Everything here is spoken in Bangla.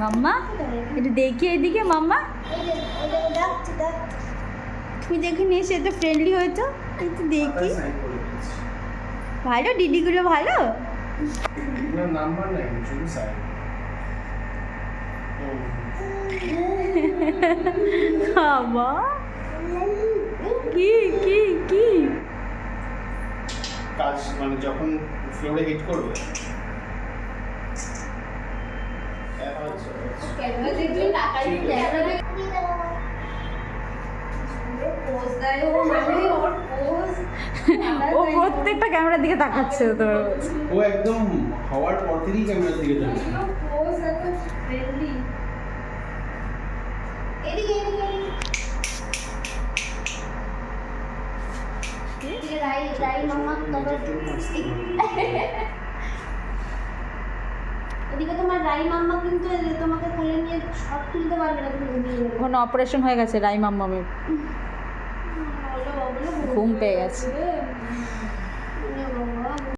মাম্মা, একটু দেখি এদিকে, মাম্মা। তুমি দেখে নিয়ে এসে, এত ফ্রেন্ডলি হয়েছো। একটু দেখি। ভালো? দিদিগুলো ভালো? নাম্বার নাই বাবা কি কি কি? কাজ মানে যখন ফ্লোরে হিট করবে ও প্রত্যেকটা ক্যামেরার দিকে তাকাচ্ছে তো ও একদম হওয়ার পর থেকেই ক্যামেরার দিকে যাচ্ছে এদিকে এদিকে এদিকে রাই রাই মাম্মা তোমার এদিকে তোমার রাই মাম্মা কিন্তু তোমাকে কোলে নিয়ে শট তুলতে পারবে না তুমি ঘুমিয়ে ওখানে অপারেশন হয়ে গেছে রাই মাম্মামের। ঘুম পেয়ে গেছে।